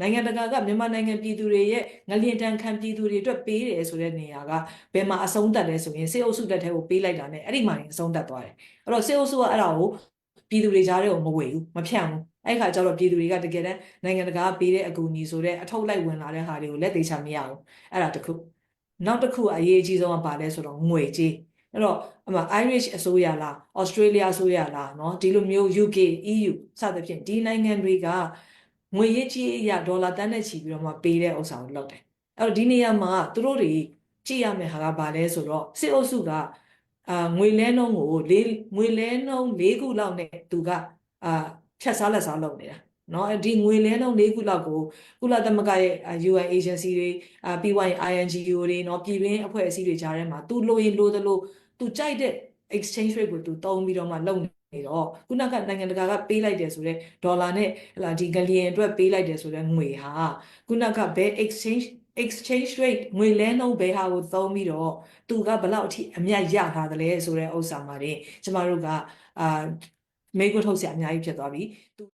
နိုင်ငံတကာကမြန်မာနိုင်ငံပြည်သူတွေရဲ့ငလျင်တန်ခံပြည်သူတွေအတွက်ပေးတယ်ဆိုတဲ့နေရာကဘယ်မှာအဆုံးသတ်လဲဆိုရင်စေအုပ်စုတက်ထဲကိုပေးလိုက်တာနဲ့အဲ့ဒီမှာအဆုံးသတ်သွားတယ်အဲ့တော့စေအုပ်စုကအဲ့ဒါကိုပြည်သူတွေကြားထဲကိုမဝေဘူးမဖြန့်ဘူးအဲ့ခါကျတော့ပြည်သူတွေကတကယ်တမ်းနိုင်ငံတကာကပေးတဲ့အကူအညီဆိုတဲ့အထောက်လိုက်ဝင်လာတဲ့ဟာတွေကိုလက်သေးချမရဘူးအဲ့ဒါတစ်ခုနောက်တစ်ခုအရေးအကြီးဆုံးကပါလဲဆိုတော့ငွေကြေးအဲ့တော့အမ Irish အစိုးရလား Australia အစိုးရလားเนาะဒီလိုမျိုး UK EU စသဖြင့်ဒီနိုင်ငံတွေက ငွေရေးကြီးအရာဒေါ်လာတန်းနဲ့ချီပြီးတော့မှပေးတဲ့ဥစ္စာကိုလုပ်တယ်အဲ့တော့ဒီနေရာမှာသူတို့တွေကြည့်ရမယ့်ဟာကဘာလဲဆိုတော့စစ်အုပ်စုကအာငွေလဲနှုန်းကိုလေးငွေလဲနှုန်း၄ခုလောက်နဲ့သူကအာဖြတ်စားလက်စားလုပ်နေတာနော်ဒီငွေလဲနှုန်း၄ခုလောက်ကိုကုလသမဂ္ဂရဲ့ UN agency တွေအာ PYINGO တွေနော်ပြည်တွင်းအဖွဲ့အစည်းတွေကြားထဲမှာသူလိုရင်လိုသလိုသူကြိုက်တဲ့ exchange rate ကိုသူသုံးပြီးတော့မှလုပ်နေတော့ခုနကနိုင်ငံတကာကပေးလိုက်တယ်ဆိုတော့ဒေါ်လာနဲ့ဟလာဒီဂလီယံအတွက်ပေးလိုက်တယ်ဆိုတော့ငွေဟာခုနကဘယ် exchange exchange rate ငွေလဲနှုန်းဘယ်ဟာကိုသုံးပြီးတော့သူကဘယ်လောက်အထိအမြတ်ရထားတယ်လဲဆိုတဲ့ဥစ္စာမှာတင်ကျမတို့ကအာမေးခွန်းထုတ်စရာအများကြီးဖြစ်သွားပြီ